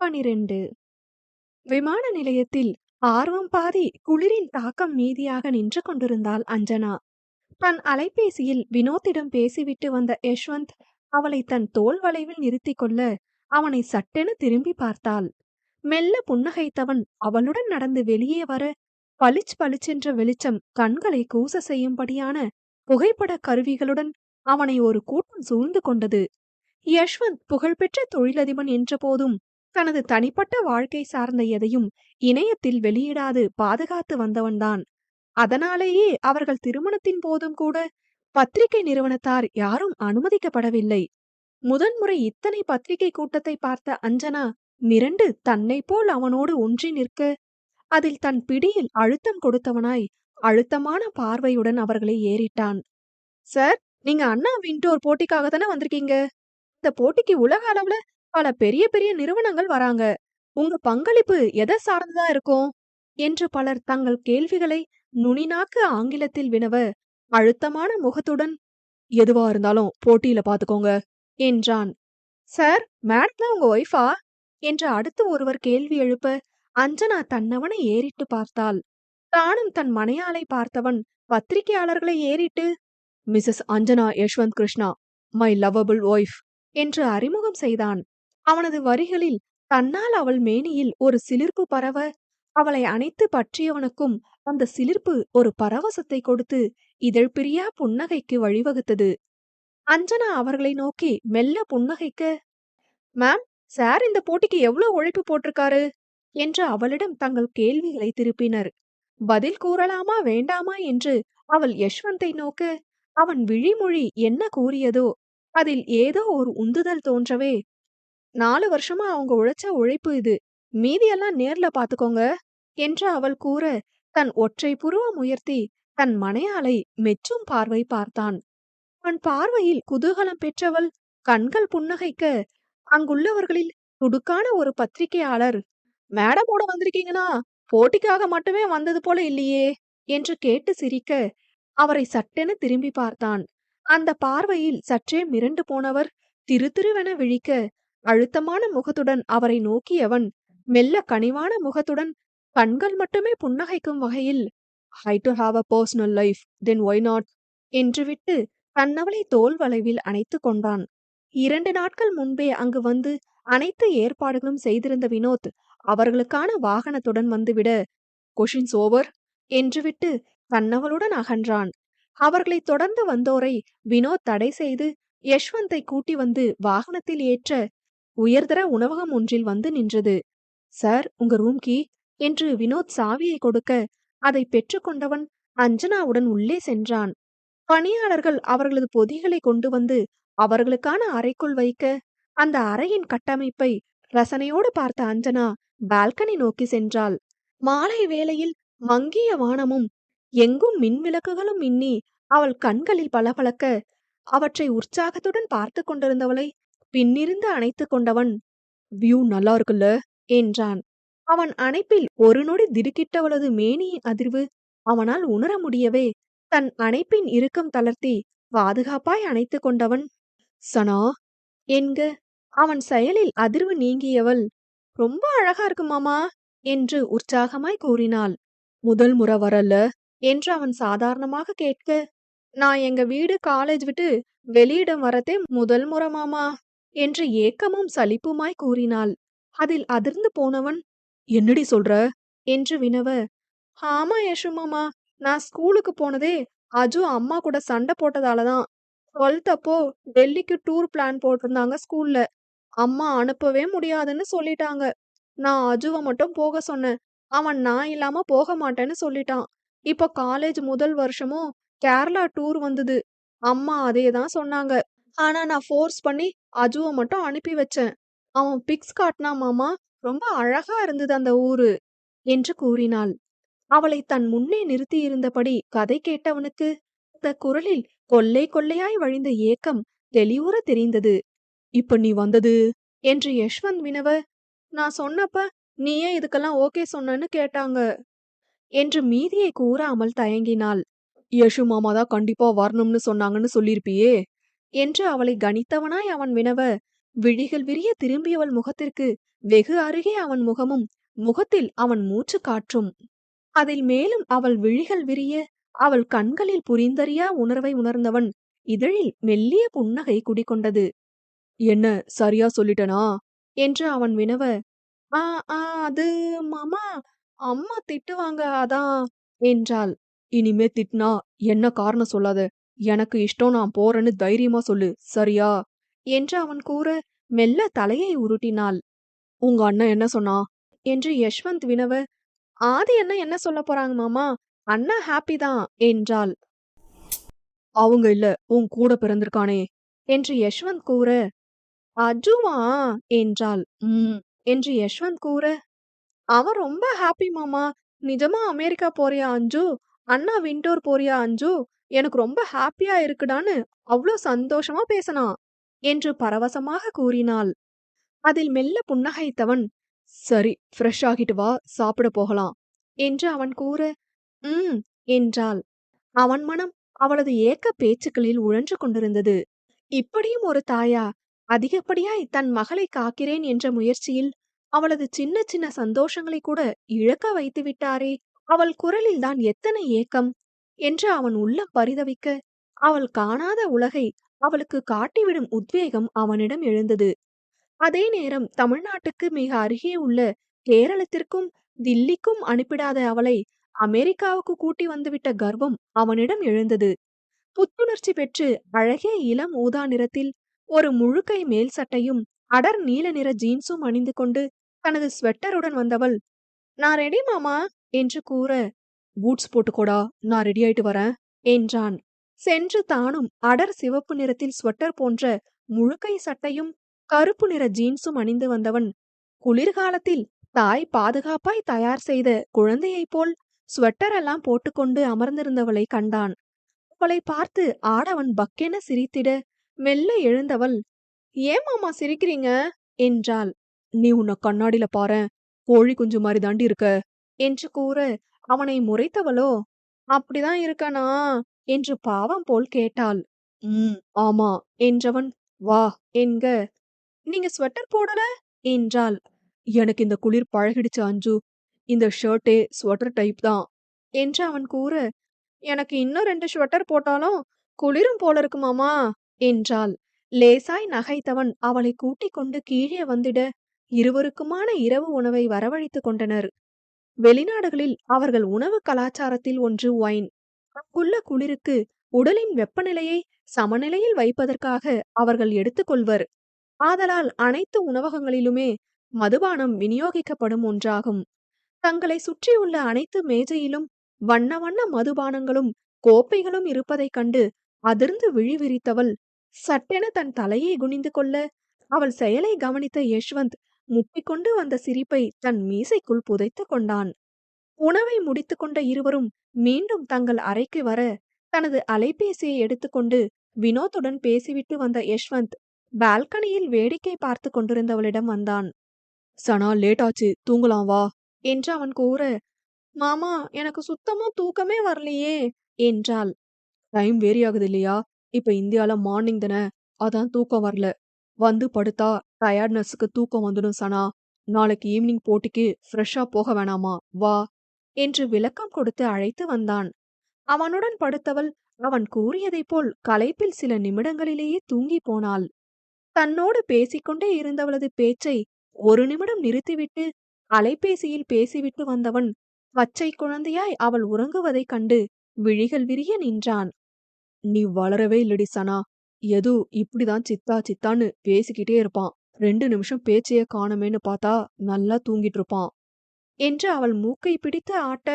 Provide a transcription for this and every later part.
பனிரெண்டு. விமான நிலையத்தில் ஆர்வம் பாதி குளிரின் தாக்கம் மீதியாக நின்று கொண்டிருந்தாள் அஞ்சனா. தன் அலைபேசியில் வினோத்திடம் பேசிவிட்டு வந்த யஷ்வந்த் அவளை தன் தோல் வளைவில் நிறுத்திக் கொள்ள அவனை சட்டென திரும்பி பார்த்தாள். மெல்ல புன்னகைத்தவன் அவளுடன் நடந்து வெளியே வர பளிச் பளிச்சென்ற வெளிச்சம் கண்களை கூச செய்யும்படியான புகைப்பட கருவிகளுடன் அவனை ஒரு கூட்டம் சூழ்ந்து கொண்டது. யஷ்வந்த் புகழ்பெற்ற தொழிலதிபன் என்றபோதும் தனது தனிப்பட்ட வாழ்க்கை சார்ந்த எதையும் இணையத்தில் வெளியிடாது பாதுகாத்து வந்தவன்தான். அதனாலேயே அவர்கள் திருமணத்தின் போதும் கூட பத்திரிகை நிறுவனத்தார் யாரும் அனுமதிக்கப்படவில்லை. முதன்முறை இத்தனை பத்திரிகை கூட்டத்தை பார்த்த அஞ்சனா மிரண்டு தன்னை போல் அவனோடு ஒன்றி நிற்க அதில் தன் பிடியில் அழுத்தம் கொடுத்தவனாய் அழுத்தமான பார்வையுடன் அவர்களை ஏறிட்டான். சார் நீங்க அண்ணா விண்டோர் போட்டிக்காக தானே வந்திருக்கீங்க? இந்த போட்டிக்கு உலக அளவுல பல பெரிய பெரிய நிறுவனங்கள் வராங்க. உங்க பங்களிப்பு எதை சார்ந்துதான் இருக்கும்? என்று பலர் தங்கள் கேள்விகளை நுனிநாக்கு ஆங்கிலத்தில் வினவ அழுத்தமான முகத்துடன் எதுவா இருந்தாலும் போட்டியில பாத்துக்கோங்க என்றான். சார் மேடம் உங்க ஒய்ஃபா? என்று அடுத்து ஒருவர் கேள்வி எழுப்ப அஞ்சனா தன்னவனை ஏறிட்டு பார்த்தாள். தானும் தன் மனையாளை பார்த்தவன் பத்திரிகையாளர்களை ஏறிட்டு Mrs Anjana Yashwant Krishna my lovable wife என்று அறிமுகம் செய்தான். அவனது வரிகளில் தன்னால் அவள் மேனியில் ஒரு சிலிர்ப்பு பரவ அவளை அணைத்து பற்றியவனுக்கும் அந்த சிலிர்ப்பு ஒரு பரவசத்தை கொடுத்து இதழ் பிரியா புன்னகைக்கு வழிவகுத்தது. அஞ்சனா அவர்களை நோக்கி மெல்ல புன்னகைக்க. மேம் சார் இந்த போட்டிக்கு எவ்வளவு உழைப்பு போட்டிருக்காரு? என்று அவளிடம் தங்கள் கேள்விகளை திருப்பினர். பதில் கூறலாமா வேண்டாமா? என்று அவள் யஷ்வந்தை நோக்க அவன் விழிமொழி என்ன கூறியதோ அதில் ஏதோ ஒரு உந்துதல் தோன்றவே நாலு வருஷமா அவங்க உழைச்ச உழைப்பு இது. மீதியெல்லாம் நேர்ல பாத்துக்கோங்க என்று அவள் கூற தன் ஒற்றை புருவம் உயர்த்தி தன் மனையாளை மெச்சும் பார்வை பார்த்தான். அவன் பார்வையில் குதூகலம் பெற்றவள் கண்கள் புன்னகைக்க அங்குள்ளவர்களில் துடுக்கான ஒரு பத்திரிகையாளர். மேடமோட வந்திருக்கீங்கன்னா போட்டிக்காக மட்டுமே வந்தது போல இல்லையே என்று கேட்டு சிரிக்க அவரை சட்டென திரும்பி பார்த்தான். அந்த பார்வையில் சற்றே மிரண்டு போனவர் திரு திருவென விழிக்க அழுத்தமான முகத்துடன் அவரை நோக்கியவன் மெல்ல கனிவான முகத்துடன் கண்கள் மட்டுமே புன்னகைக்கும் வகையில் I do have a personal life then why not என்று விட்டு தன்னவளை தோல் வளைவில் அணைத்து கொண்டான். இரண்டு நாட்கள் முன்பே அங்கு வந்து அனைத்து ஏற்பாடுகளும் செய்திருந்த வினோத் அவர்களுக்கான வாகனத்துடன் வந்துவிட கொஷின்ஸ் ஓவர் என்று விட்டு தன்னவளுடன் அகன்றான். அவர்களை தொடர்ந்து வந்தோரை வினோத் தடை செய்து யஷ்வந்தை கூட்டி வந்து வாகனத்தில் ஏற்ற உயர்தர உணவகம் ஒன்றில் வந்து நின்றது. சார் உங்க ரூம் கீ? என்று வினோத் சாவியை கொடுக்க அதை பெற்றுக்கொண்டவன் அஞ்சனாவுடன் உள்ளே சென்றான். பணியாளர்கள் அவர்களது பொதிகளை கொண்டு வந்து அவர்களுக்கான அறைக்குள் வைக்க அந்த அறையின் கட்டமைப்பை ரசனையோடு பார்த்த அஞ்சனா பால்கனி நோக்கி சென்றாள். மாலை வேளையில் மங்கிய வானமும் எங்கும் மின் விளக்குகளும் மின்னி அவள் கண்களில் பளபளக்க அவற்றை உற்சாகத்துடன் பார்த்து கொண்டிருந்தவளை பின்னிருந்து அணைத்து கொண்டவன் வியூ நல்லா இருக்குல்ல என்றான். அவன் அணைப்பில் ஒரு நொடி திடுக்கிட்டவளது மேனியின் அதிர்வு அவனால் உணர முடியவே தன் அணைப்பின் இறுக்கம் தளர்த்தி பாதுகாப்பாய் அணைத்து கொண்டவன் சனா என்க அவன் செயலில் அதிர்வு நீங்கியவள் ரொம்ப அழகா இருக்கு மாமா என்று உற்சாகமாய் கூறினாள். முதல் முறை வரல என்று அவன் சாதாரணமாக கேட்க நான் எங்க வீடு காலேஜ் விட்டு வெளியிடம் வரதே முதல் முறை மாமா என்று ஏக்கமும் சலிப்புமாய் கூறினாள். அதில் அதிர்ந்து போனவன் என்னடி சொல்ற? என்று வினவ ஆமா யசுமாமா நான் ஸ்கூலுக்கு போனதே அஜு அம்மா கூட சண்டை போட்டதாலதான். டுவெல்த் அப்போ டெல்லிக்கு டூர் பிளான் போட்டிருந்தாங்க ஸ்கூல்ல. அம்மா அனுப்பவே முடியாதுன்னு சொல்லிட்டாங்க. நான் அஜுவை மட்டும் போக சொன்னேன். அவன் நான் இல்லாம போக மாட்டேன்னு சொல்லிட்டான். இப்போ காலேஜ் முதல் வருஷமும் கேரளா டூர் வந்தது. அம்மா அதே தான் சொன்னாங்க. ஆனா நான் ஃபோர்ஸ் பண்ணி அஜுவை மட்டும் அனுப்பி வச்சேன். அவன் பிக்ஸ் காட்டினா மாமா ரொம்ப அழகா இருந்தது அந்த ஊரு என்று கூறினாள். அவளை தன் முன்னே நிறுத்தியிருந்தபடி கதை கேட்டவனுக்கு அந்த குரலில் கொள்ளை கொள்ளையாய் வழிந்த ஏக்கம் தெளிவுற தெரிந்தது. இப்ப நீ வந்தது? என்று யஷ்வந்த் வினவ நான் சொன்னப்ப நீ ஏன் இதுக்கெல்லாம் ஓகே சொன்னன்னு கேட்டாங்க என்று மீதியை கூறாமல் தயங்கினாள். யஷு மாமா தான் கண்டிப்பா வரணும்னு சொன்னாங்கன்னு சொல்லியிருப்பியே என்று அவளை கணித்தவனாய் அவன் வினவ விழிகள் விரிய திரும்பியவள் முகத்திற்கு வெகு அருகே அவன் முகமும் முகத்தில் அவன் மூச்சு காற்றும். அதில் மேலும் அவள் விழிகள் விரிய அவள் கண்களில் புரிந்தறியா உணர்வை உணர்ந்தவன் இதழில் மெல்லிய புன்னகை குடிகொண்டது. என்ன சரியா சொல்லிட்டனா? என்று அவன் வினவ ஆ ஆ அது மாமா அம்மா திட்டுவாங்க அதான் என்றாள். இனிமே திட்டினா என்ன காரணம் சொல்லாத? எனக்கு இஷ்டம் நான் போறேன்னு தைரியமா சொல்லு சரியா? என்று அவன் கூற மெல்ல தலையை உருட்டினாள். உங்க அண்ணன் என்ன சொன்னா? என்று யஷ்வந்த் வினவ ஆதி அண்ணன் என்ன சொல்ல போறாங்க மாமா? அண்ணா ஹாப்பி தான் என்றாள். அவங்க இல்ல உன் கூட பிறந்திருக்கானே என்று யஷ்வந்த் கூற அஜுவா என்றாள். உம் என்று யஷ்வந்த் கூற அவன் ரொம்ப ஹாப்பி மாமா. நிஜமா அமெரிக்கா போறியா அஞ்சு? அண்ணா விண்டோர் போறியா அஞ்சு? எனக்கு ரொம்ப ஹாப்பியா இருக்குடான்னு அவ்வளோ சந்தோஷமா பேசினான் என்று பரவசமாக கூறினாள். அதில் மெல்ல புன்னகைத்தவன் சரி ஃப்ரெஷ் ஆகிட்டு வா சாப்பிட போகலாம் என்று அவன் கூற ம் என்றாள். அவன் மனம் அவளது ஏக்க பேச்சுக்களில் உழன்று கொண்டிருந்தது. இப்படியும் ஒரு தாயா? அதிகப்படியாய் தன் மகளை காக்கிறேன் என்ற முயற்சியில் அவளது சின்ன சின்ன சந்தோஷங்களை கூட இழக்க வைத்து விட்டாரே அவள் குரலில் தான் எத்தனை ஏக்கம் என்று அவன் உள்ளம் பரிதவிக்க அவள் காணாத உலகை அவளுக்கு காட்டிவிடும் உத்வேகம் அவனிடம் எழுந்தது. அதே நேரம் தமிழ்நாட்டுக்கு மிக அருகே உள்ள கேரளத்திற்கும் தில்லிக்கும் அனுப்பிடாத அவளை அமெரிக்காவுக்கு கூட்டி வந்துவிட்ட கர்வம் அவனிடம் எழுந்தது. புத்துணர்ச்சி பெற்று அழகிய இளம் ஊதா நிறத்தில் ஒரு முழுக்கை மேல் சட்டையும் அடர் நீல நிற ஜீன்ஸும் அணிந்து கொண்டு தனது ஸ்வெட்டருடன் வந்தவள் நான் ரெடி மாமா என்று கூற பூட்ஸ் போட்டுக்கோடா நான் ரெடி ஆயிட்டு வரேன் என்றான். சென்று தானும் அடர் சிவப்பு நிறத்தில் ஸ்வெட்டர் போன்ற முழுக்கை சட்டையும் கருப்பு நிற ஜீன்ஸும் அணிந்து வந்தவன் குளிர்காலத்தில் தாய் பாதுகாப்பாய் தயார் செய்த குழந்தையைப் போல் ஸ்வெட்டர் எல்லாம் போட்டுக்கொண்டு அமர்ந்திருந்தவளை கண்டான். அவளை பார்த்து ஆடவன் பக்கென சிரித்திட மெல்ல எழுந்தவள் ஏன் மாமா சிரிக்கிறீங்க? என்றாள். நீ உன்னை கண்ணாடியில பாரேன் கோழி குஞ்சு மாதிரி தாண்டி இருக்க என்று கூற அவனை முறைத்தவளோ? அப்படிதான் இருக்கனா? என்று பாவம் போல் கேட்டாள். உம் ஆமா என்றவன் வா என்க. நீங்க ஸ்வெட்டர் போடல? என்றாள். எனக்கு இந்த குளிர் பழகிடுச்சு அஞ்சு. இந்த ஷர்ட்டே ஸ்வெட்டர் டைப் தான் என்று அவன் கூற. எனக்கு இன்னும் ரெண்டு ஸ்வெட்டர் போட்டாலும் குளிரும் போல இருக்குமாமா என்றாள். லேசாய் நகைத்தவன் அவளை கூட்டிக் கொண்டு கீழே வந்திட இருவருக்குமான இரவு உணவை வரவழைத்துக் கொண்டனர். வெளிநாடுகளில் அவர்கள் உணவு கலாச்சாரத்தில் ஒன்று ஒயின். அங்குள்ள குளிருக்கு உடலின் வெப்பநிலையை சமநிலையில் வைப்பதற்காக அவர்கள் எடுத்துக்கொள்வர் ஆதலால் அனைத்து உணவகங்களிலுமே மதுபானம் விநியோகிக்கப்படும் ஒன்றாகும். தங்களை சுற்றியுள்ள அனைத்து மேஜையிலும் வண்ண வண்ண மதுபானங்களும் கோப்பைகளும் இருப்பதைக் கண்டு அதிர்ந்து விழி விரித்தவள் சட்டென தன் தலையை குனிந்து கொள்ள அவள் செயலை கவனித்த யஷ்வந்த் முட்டிக்கொண்டு வந்த சிரிப்பை தன் மீசைக்குள் புதைத்து கொண்டான். உணவை முடித்துக்கொண்ட இருவரும் மீண்டும் தங்கள் அறைக்கு வர தனது அலைபேசியை எடுத்துக்கொண்டு வினோத்துடன் பேசிவிட்டு வந்த யஷ்வந்த் பால்கனியில் வேடிக்கை பார்த்து கொண்டிருந்தவளிடம் வந்தான். சனா லேட் ஆச்சு தூங்கலாம் வா என்று அவன் கூற மாமா எனக்கு சுத்தமா தூக்கமே வரலையே என்றாள். டைம் வேரி ஆகுது இல்லையா? இப்ப இந்தியால மார்னிங் தானே அதான் தூக்கம் வரல. வந்து படுத்தா டயர்ட்னஸுக்கு தூக்கம் வந்துடும் சனா. நாளைக்கு ஈவினிங் போட்டிக்கு ஃப்ரெஷ்ஷா போக வேணாமா? வா என்று விளக்கம் கொடுத்து அழைத்து வந்தான். அவனுடன் படுத்தவள் அவன் கூறியதைப் போல் களைப்பில் சில நிமிடங்களிலேயே தூங்கி போனாள். தன்னோடு பேசிக்கொண்டே இருந்தவளது பேச்சை ஒரு நிமிடம் நிறுத்திவிட்டு அலைபேசியில் பேசிவிட்டு வந்தவன் பச்சை குழந்தையாய் அவள் உறங்குவதைக் கண்டு விழிகள் விரிய நின்றான். நீ வளரவே இல்லடி சனா. எது இப்படிதான் சித்தா சித்தான்னு பேசிக்கிட்டே இருப்பான். ரெண்டு நிமிஷம் பேச்சைய காணுமேன்னு பார்த்தா நல்லா தூங்கிட்டு இருப்பான். என்று அவள் மூக்கை பிடித்து ஆட்ட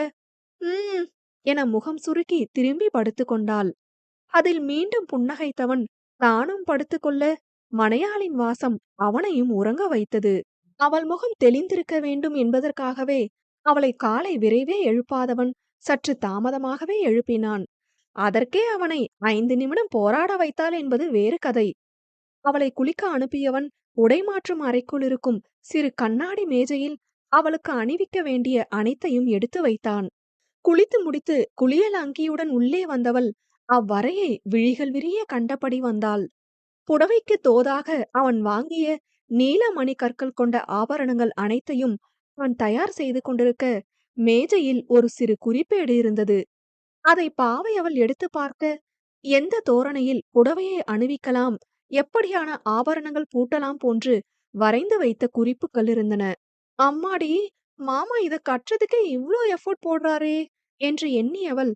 ம் என முகம் சுருக்கி திரும்பி படுத்துக்கொண்டாள் அதில் மீண்டும் புன்னகைத்தவன் தானும் படுத்துக்கொள்ள மனையாளின் வாசம் அவனையும் உறங்க வைத்தது. அவள் முகம் தெளிந்திருக்க வேண்டும் என்பதற்காகவே அவளை காலை விரைவே எழுப்பாதவன் சற்று தாமதமாகவே எழுப்பினான். அதற்கே அவனை ஐந்து நிமிடம் போராட வைத்தாள் என்பது வேறு கதை. அவளை குளிக்க அனுப்பியவன் உடைமாற்றும் அறைக்குள் இருக்கும் சிறு கண்ணாடி மேஜையில் அவளுக்கு அணிவிக்க வேண்டிய அனைத்தையும் எடுத்து வைத்தான். குளித்து முடித்து குளியல் அங்கியுடன் உள்ளே வந்தவள் அவ்வறையை விழிகள் விரிய கண்டபடி வந்தாள். புடவைக்கு தோதாக அவன் வாங்கிய நீல மணி கற்கள் கொண்ட ஆபரணங்கள் அனைத்தையும் அவன் தயார் செய்து கொண்டிருக்க மேஜையில் ஒரு சிறு குறிப்பேடு இருந்தது. அதை பாவை அவள் எடுத்து பார்க்க எந்த தோரணையில் புடவையை அணிவிக்கலாம் எப்படியான ஆபரணங்கள் பூட்டலாம் போன்று வரைந்து வைத்த குறிப்புகள் இருந்தன. அம்மாடி மாமா இத கற்றதுக்கே இவ்ளோ எஃபோர்ட் போடுறாரே என்று எண்ணியவள்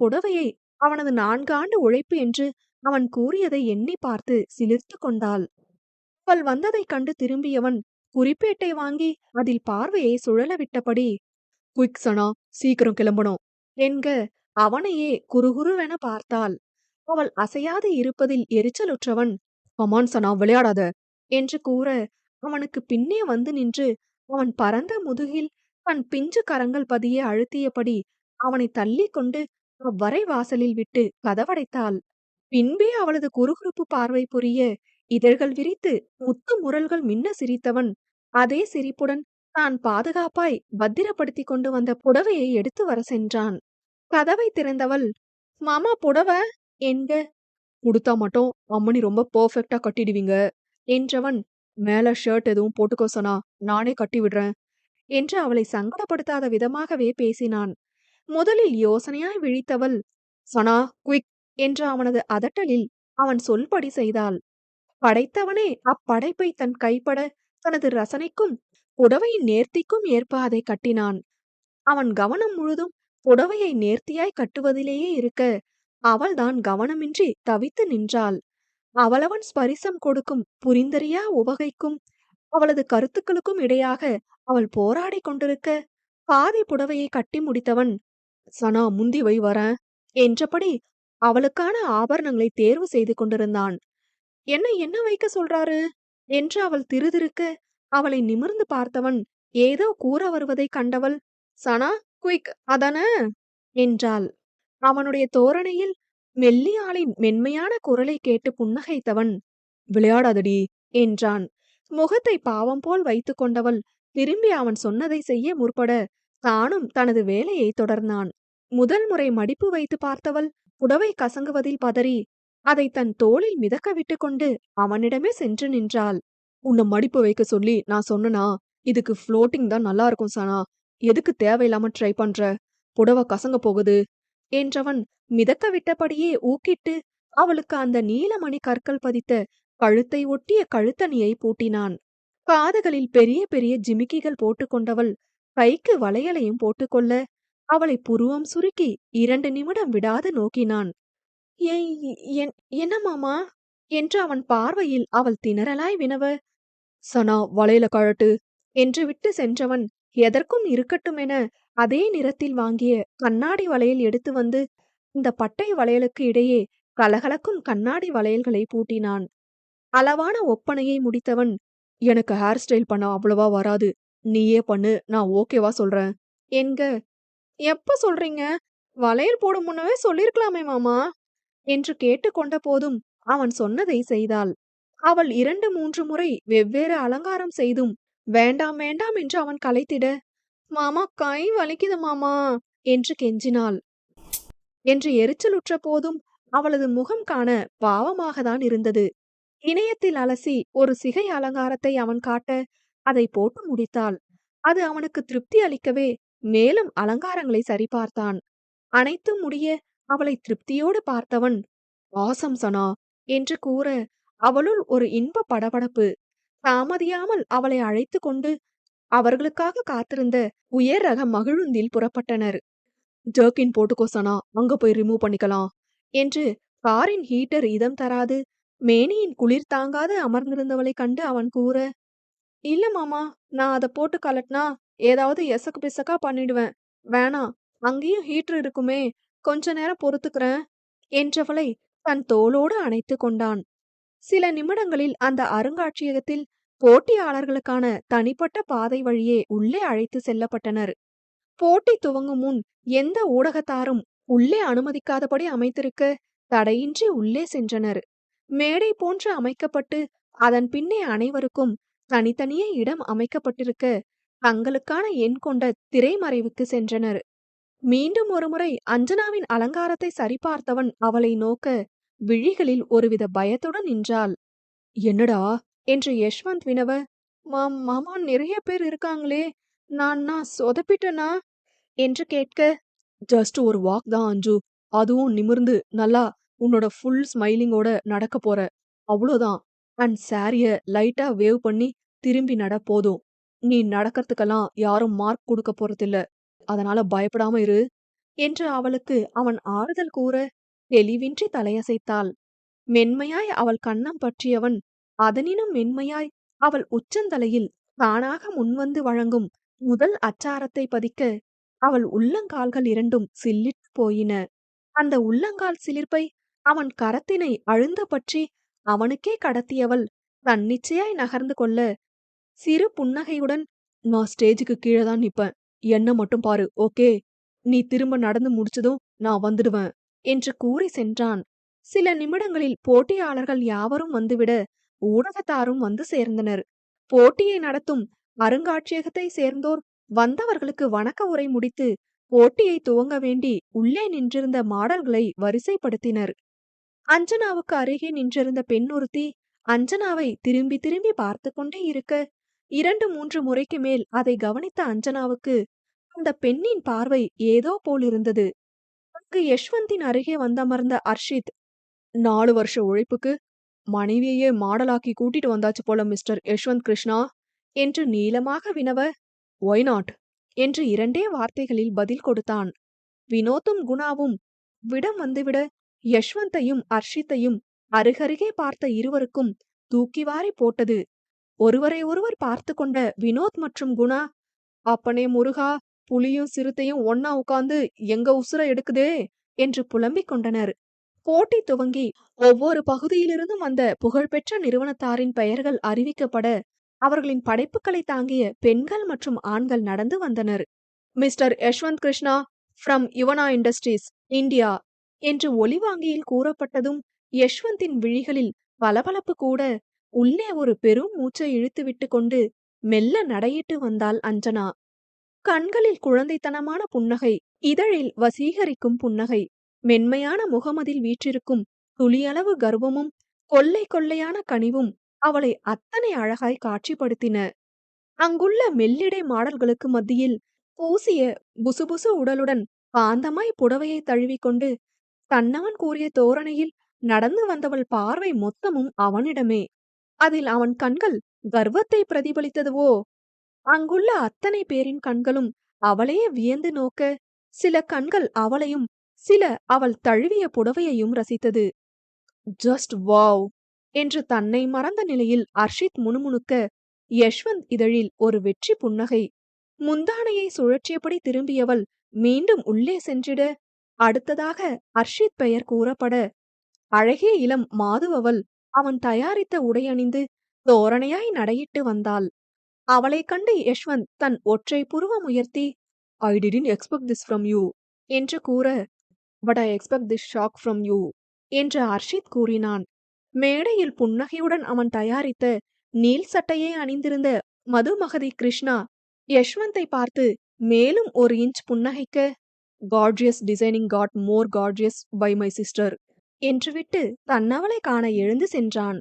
புடவையை அவனது நான்கு ஆண்டு உழைப்பு என்று அவன் கூறியதை எண்ணி பார்த்து சிலிர்த்து கொண்டாள். அவள் வந்ததைக் கண்டு திரும்பியவன் குறிப்பேட்டை வாங்கி அதில் பார்வையை சுழல விட்டபடி குயிக் சனா சீக்கிரம் கிளம்பணும் என்க அவனையே குறுகுருவென பார்த்தாள். அவள் அசையாது இருப்பதில் எரிச்சலுற்றவன் கமான் சனா விளையாடாத என்று கூற அவனுக்கு பின்னே வந்து நின்று அவன் பரந்த முதுகில் தன் பிஞ்சு கரங்கள் பதிய அழுத்தியபடி அவனை தள்ளி கொண்டு அவ்வரை வாசலில் விட்டு கதவடைத்தாள். பின்பே அவளது குறுகுறுப்பு பார்வை புரிய இதழ்கள் விரித்து முத்து முரல்கள் மின்ன சிரித்தவன் அதே சிரிப்புடன் தான் பாதுகாப்பாய் பத்திரப்படுத்தி கொண்டு வந்த புடவையை எடுத்து வர சென்றான். கதவை திறந்தவள் மாமா புடவ? என்க குடுத்தா மட்டும் அம்மனி ரொம்ப பெர்ஃபெக்ட்டா கட்டிடுவீங்க. என்றவன் மேல ஷர்ட் எதுவும் போட்டுக்கோ சொன்னா நானே கட்டி விடுறேன். என்று அவளை சங்கடப்படுத்தாத விதமாகவே பேசினான். முதலில் யோசனையாய் விழித்தவள் சனா குயிக் என்ற அவனது அதட்டலில் அவன் சொல்படி செய்தாள். படைத்தவனே அப்படைப்பை தன் கைப்பட தனது ரசனைக்கும் புடவையின் நேர்த்திக்கும் ஏற்ப அதை கட்டினான். அவன் கவனம் முழுதும் புடவையை நேர்த்தியாய் கட்டுவதிலேயே இருக்க அவள்தான் கவனமின்றி தவித்து நின்றாள். அவளவன் ஸ்பரிசம் கொடுக்கும் புரிந்தறியா உவகைக்கும் அவளது கருத்துக்களுக்கும் இடையாக அவள் போராடி கொண்டிருக்க பாதி புடவையை கட்டி முடித்தவன் சனா முந்தி வை வரேன் என்றபடி அவளுக்கான ஆபரணங்களை தேர்வு செய்து கொண்டிருந்தான். என்ன என்ன வைக்க சொல்றாரு? என்று அவள் திருதிருக்க அவளை நிமிர்ந்து பார்த்தவன் ஏதோ கூற வருவதை கண்டவள். சனா குயிக் அதான? என்றாள். அவனுடைய தோரணையில் மெல்லியாளின் மென்மையான குரலை கேட்டு புன்னகைத்தவன் விளையாடாதடி என்றான். முகத்தை பாவம் போல் வைத்து கொண்டவள் திரும்பி அவன் சொன்னதை செய்ய முற்பட தானும் தனது வேலையை தொடர்ந்தான். முதல் முறை மடிப்பு வைத்து பார்த்தவள் புடவை கசங்குவதில் பதறி அதை தன் தோளில் மிதக்க விட்டு கொண்டு அவனிடமே சென்று நின்றாள். உன்னை மடிப்பு வைக்க சொல்லி நான் சொன்னனா? இதுக்கு ஃப்ளோட்டிங் தான் நல்லா இருக்கும் சனா. எதுக்கு தேவையில்லாம ட்ரை பண்ற? புடவை கசங்க போகுது. என்றவன் மிதக்க விட்டபடியே ஊக்கிட்டு அவளுக்கு அந்த நீலமணி கற்கள் பதித்த கழுத்தை ஒட்டிய கழுத்தணியை பூட்டினான். காதுகளில் பெரிய பெரிய ஜிமிக்கிகள் போட்டுக்கொண்டவள் கைக்கு வளையலையும் போட்டுக்கொள்ள அவளை புருவம் சுருக்கி இரண்டு நிமிடம் விடாது நோக்கினான். ஏய் என் என்ன மாமா என்று அவன் பார்வையில் அவள் திணறலாய் வினவ சனா வளையல கழட்டு என்று விட்டு சென்றவன் எதற்கும் இருக்கட்டும் என அதே நிறத்தில் வாங்கிய கண்ணாடி வளையல் எடுத்து வந்து இந்த பட்டை வளையலுக்கு இடையே கலகலக்கும் கண்ணாடி வளையல்களை பூட்டினான். அளவான ஒப்பனையை முடித்தவன் எனக்கு ஹேர் ஸ்டைல் பண்ண அவ்வளவா வராது. நீயே பண்ணு நான் ஓகேவா சொல்றேன். என்க எப்ப சொல்றீங்க? வளையல் போடும் முன்னவே சொல்லிருக்கலாமே மாமா என்று கேட்டுக்கொண்ட போதும் அவன் சொன்னதை செய்தாள். அவள் இரண்டு மூன்று முறை வெவ்வேறு அலங்காரம் செய்தும் வேண்டாம் வேண்டாம் என்று அவன் கலைத்திட மாமா கை வலிக்குது மாமா என்று கெஞ்சினாள். என்று எரிச்சலுற்ற போதும் அவளது முகம் காண பாவமாகத்தான் இருந்தது. இணையத்தில் அலசி ஒரு சிகை அலங்காரத்தை அவன் காட்ட அதை போட்டு முடித்தாள். அது அவனுக்கு திருப்தி அளிக்கவே மேலும் அலங்காரங்களை சரிபார்த்தான். அனைத்தும் முடிய அவளை திருப்தியோடு பார்த்தவன் ஆசம் சனா என்று கூற அவளுள் ஒரு இன்ப படபடப்பு தாமதியாமல் அவளை அழைத்து கொண்டு அவர்களுக்காக காத்திருந்த உயர் ரக மகிழுந்தில் புறப்பட்டனர். ஜர்க்கின் போட்டுக்கோ சனா. அங்க போய் ரிமூவ் பண்ணிக்கலாம் என்று காரின் ஹீட்டர் இதம் தராது மேனியின் குளிர் தாங்காது அமர்ந்திருந்தவளை கண்டு அவன் கூற இல்ல மாமா நான் அதை போட்டு கலட்டினா ஏதாவது எசக்கு பிசக்கா பண்ணிடுவேன். வேணாம் அங்கேயும் ஹீட்டர் இருக்குமே கொஞ்ச நேரம் பொறுத்துக்கிறேன் என்றவளை தன் தோளோடு அணைத்து கொண்டான். சில நிமிடங்களில் அந்த அருங்காட்சியகத்தில் போட்டியாளர்களுக்கான தனிப்பட்ட பாதை வழியே உள்ளே அழைத்து செல்லப்பட்டனர். போட்டி துவங்கும் முன் எந்த ஊடகத்தாரும் உள்ளே அனுமதிக்காதபடி அமைத்திருக்க தடையின்றி உள்ளே சென்றனர். மேடை போன்று அமைக்கப்பட்டு அதன் பின்னே அனைவருக்கும் தனித்தனியே இடம் அமைக்கப்பட்டிருக்க தங்களுக்கான எண் கொண்ட திரைமறைவுக்கு சென்றனர். மீண்டும் ஒருமுறை அஞ்சனாவின் அலங்காரத்தை சரிபார்த்தவன் அவளை நோக்க விழிகளில் ஒருவித பயத்துடன் நின்றாள். என்னடா என்று யஷ்வந்த் வினவ மாம் மாமா நிறைய பேர் இருக்காங்களே நான் நான் சொதப்பிட்டனா? என்று கேட்க ஜஸ்ட் ஒரு வாக் தான் அஞ்சு. அதுவும் நிமிர்ந்து நல்லா உன்னோட ஃபுல் ஸ்மைலிங்கோட நடக்க போற. அவ்வளோதான். அண்ட் சாரிய லைட்டா வேவ் பண்ணி திரும்பி நட போதும். நீ நடக்கிறதுக்கெல்லாம் யாரும் மார்க் கொடுக்க போறதில்ல. அதனால பயப்படாம இரு. என்று அவளுக்கு அவன் ஆறுதல் கூற தெளிவின்றி தலையசைத்தாள். மென்மையாய் அவள் கண்ணம் பற்றியவன் அதனினும் மென்மையாய் அவள் உச்சந்தலையில் தானாக முன்வந்து வழங்கும் முதல் அச்சாரத்தை பதிக்க அவள் உள்ளங்கால்கள் இரண்டும் சில்லிட்டு போயின. அந்த உள்ளங்கால் சிலிர்ப்பை அவன் கரத்தினை அழுந்த பற்றி அவனுக்கே கடத்தியவள் தன்னிச்சையாய் நகர்ந்து கொள்ள சிறு புன்னகையுடன் நான் ஸ்டேஜுக்கு கீழே தான் நிப்பேன். என்ன மட்டும் பாரு. ஓகே. நீ திரும்ப நடந்து முடிச்சதும் நான் வந்துடுவேன். என்று கூறி சென்றான். சில நிமிடங்களில் போட்டியாளர்கள் யாவரும் வந்துவிட ஊடகத்தாரும் வந்து சேர்ந்தனர். போட்டியை நடத்தும் அருங்காட்சியகத்தை சேர்ந்தோர் வந்தவர்களுக்கு வணக்க உரை முடித்து போட்டியை துவங்க வேண்டி உள்ளே நின்றிருந்த மாடல்களை வரிசைப்படுத்தினர். அஞ்சனாவுக்கு அருகே நின்றிருந்த பெண் ஒருத்தி அஞ்சனாவை திரும்பி திரும்பி பார்த்து கொண்டே இருக்க இரண்டு மூன்று முறைக்கு மேல் அதை கவனித்த அஞ்சனாவுக்கு அந்த பெண்ணின் பார்வை ஏதோ போலிருந்தது அங்கு யஷ்வந்தின் அருகே வந்தமர்ந்த அர்ஷித் நாலு வருஷ உழைப்புக்கு மனைவியையே மாடலாக்கி கூட்டிட்டு வந்தாச்சு போல மிஸ்டர் யஷ்வந்த் கிருஷ்ணா. என்று நீளமாக வினவ ஒய் நாட் என்று இரண்டே வார்த்தைகளில் பதில் கொடுத்தான். வினோத்தும் குணாவும் விடம் வந்துவிட யஷ்வந்தையும் அர்ஷித்தையும் அருகருகே பார்த்த இருவருக்கும் தூக்கி வாரி போட்டது. ஒருவரை ஒருவர் பார்த்து கொண்ட வினோத் மற்றும் குணா அப்பனே முருகா புலியும் சிறுத்தையும் ஒன்னா உட்கார்ந்து எங்க உசுர எடுக்குதே? என்று புலம்பிக் கொண்டனர். போட்டி துவங்கி ஒவ்வொரு பகுதியிலிருந்தும் வந்த புகழ்பெற்ற நிறுவனத்தாரின் பெயர்கள் அறிவிக்கப்பட அவர்களின் படைப்புகளை தாங்கிய பெண்கள் மற்றும் ஆண்கள் நடந்து வந்தனர். Mr Yashwant Krishna from Yuvana industries India என்று ஒலிவாங்கியில் கூறப்பட்டதும் யஷ்வந்தின் விழிகளில் பளபளப்பு கூட உள்ளே ஒரு பெரும் மூச்சை இழுத்துவிட்டு கொண்டு மெல்ல நடையிட்டு வந்தாள் அஞ்சனா. கண்களில் குழந்தைத்தனமான புன்னகை இதழில் வசீகரிக்கும் புன்னகை மென்மையான முகமதில் வீற்றிருக்கும் துளியளவு கர்வமும் கொள்ளை கொள்ளையான கனிவும் அவளை அத்தனை அழகாய் காட்சிப்படுத்தின. அங்குள்ள மெல்லிடை மாடல்களுக்கு மத்தியில் பூசிய புசுபுசு உடலுடன் பாந்தமாய் புடவையை தழுவிக்கொண்டு தன்னவன் கூறிய தோரணையில் நடந்து வந்தவள் பார்வை மொத்தமும் அவனிடமே. அதில் அவன் கண்கள் கர்வத்தை பிரதிபலித்ததுவோ? அங்குள்ள அத்தனை பேரின் கண்களும் அவளையே வியந்து நோக்க சில கண்கள் அவளையும் சில அவள் தழுவிய புடவையையும் ரசித்தது. Just wow! என்று தன்னை மறந்த நிலையில் அர்ஷித் முணுமுணுக்க யஷ்வந்த் இதழில் ஒரு வெற்றி புன்னகை. முந்தானையை சுழற்றியபடி திரும்பியவள் மீண்டும் உள்ளே சென்றிட அடுத்ததாக அர்ஷித் பெயர் கூறப்பட. அழகிய இளம் மாதுவவள் அவன் தயாரித்த உடையணிந்து தோரணையாய் நடையிட்டு வந்தாள். அவளைக் கண்டு யஷ்வந்த் தன் ஒற்றை புருவம் உயர்த்தி I didn't expect this from you என்று கூற but I expect this shock from you என்று அர்ஷித் கூறினான். மேடையில் புன்னகையுடன் அவன் தயாரித்த நீல் சட்டையே அணிந்திருந்த மதுமகதி கிருஷ்ணா யஷ்வந்தை பார்த்து மேலும் ஒரு inch புன்னகைக்க gorgeous designing got more gorgeous by my sister என்று விட்டு தன்னவளை காண எழுந்து சென்றான்.